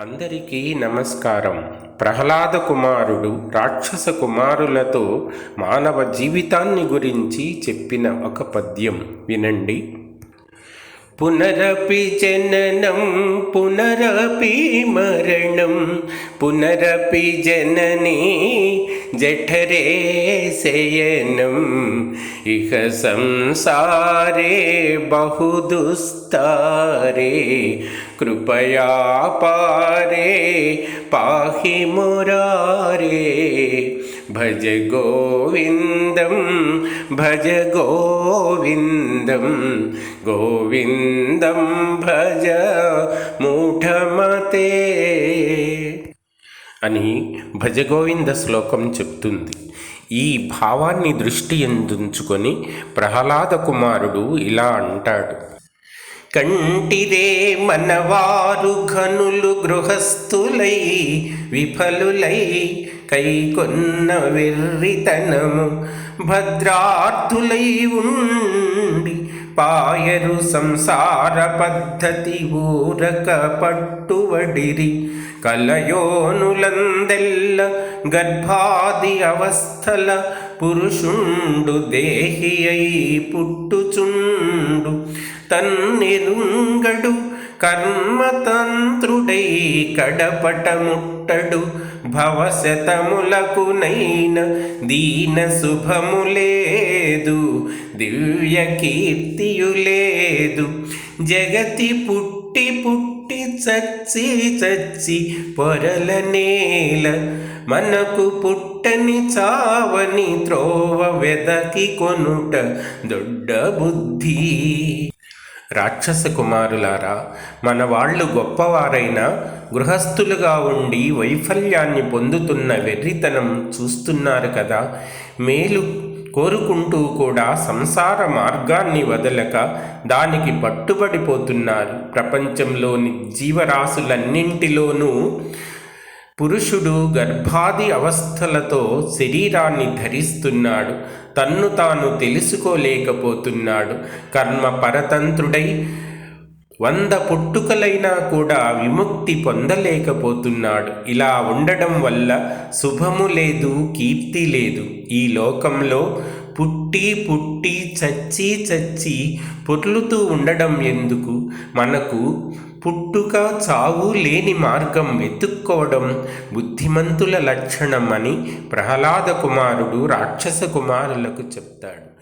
అందరికీ నమస్కారం. ప్రహ్లాద కుమారుడు రాక్షస కుమారులతో మానవ జీవితాన్ని గురించి చెప్పిన ఒక పద్యం. వినండి. പുനരപി ജനനം പുനരപി മരണം. പുനരപി ജനനീ ജഠരേ ശയനം ഇഹ സംസാരേ ബഹുദുസ്താരേ. കൃപയാ പാരേ പാഹി മുരാരേ భజ గోవిందం భజ గోవిందం. గోవిందం భజ మూఢమతే. అని భజగోవింద శ్లోకం చెప్తుంది. ఈ భావాన్ని దృష్టి ఎందుంచుకొని ప్రహ్లాద కుమారుడు ఇలా అంటాడు. కంటిరే మనవారు ఘనులు గృహస్థులై విఫలులై కైకొన్న వెర్రితనము. భద్రార్థులై ఉండి పాయరు సంసార పద్ధతి ఊరక పట్టువడిరి. కలయోనులందెల్ల గర్భాది అవస్థల పురుషుండు దేహి అయి పుట్టుచుండు. తన్నిరుంగడు కర్మతంత్రుడై కడపట ముట్టడు భవశతములకునైన దీన శుభము లేదు దివ్య కీర్తియు లేదు జగతి పుట్టి పుట్టి చచ్చి చచ్చి పొరల నేల మనకు పుట్టని చావని త్రోవ వెదకి కొనుట దొడ్డ బుద్ధి రాక్షస కుమారులారా మన వాళ్ళు గొప్పవారైనా గృహస్థులుగా ఉండి వైఫల్యాన్ని పొందుతున్న వెర్రితనం చూస్తున్నారు కదా. మేలు కోరుకుంటూ కూడా సంసార మార్గాన్ని వదలక దానికి పట్టుబడిపోతున్నారు. ప్రపంచంలోని జీవరాశులన్నింటిలోనూ పురుషుడు గర్భాది అవస్థలతో శరీరాన్ని ధరిస్తున్నాడు. తన్ను తాను తెలుసుకోలేకపోతున్నాడు. కర్మ పరతంత్రుడై వంద పుట్టుకలైనా కూడా విముక్తి పొందలేకపోతున్నాడు. ఇలా ఉండడం వల్ల శుభము లేదు కీర్తి లేదు. ఈ లోకంలో పుట్టి పుట్టి చచ్చి చచ్చి పొర్లుతూ ఉండడం ఎందుకు? మనకు పుట్టుక చావు లేని మార్గం వెతుక్కోవడం బుద్ధిమంతుల లక్షణం అని ప్రహ్లాద కుమారుడు రాక్షస కుమారులకు చెప్తాడు.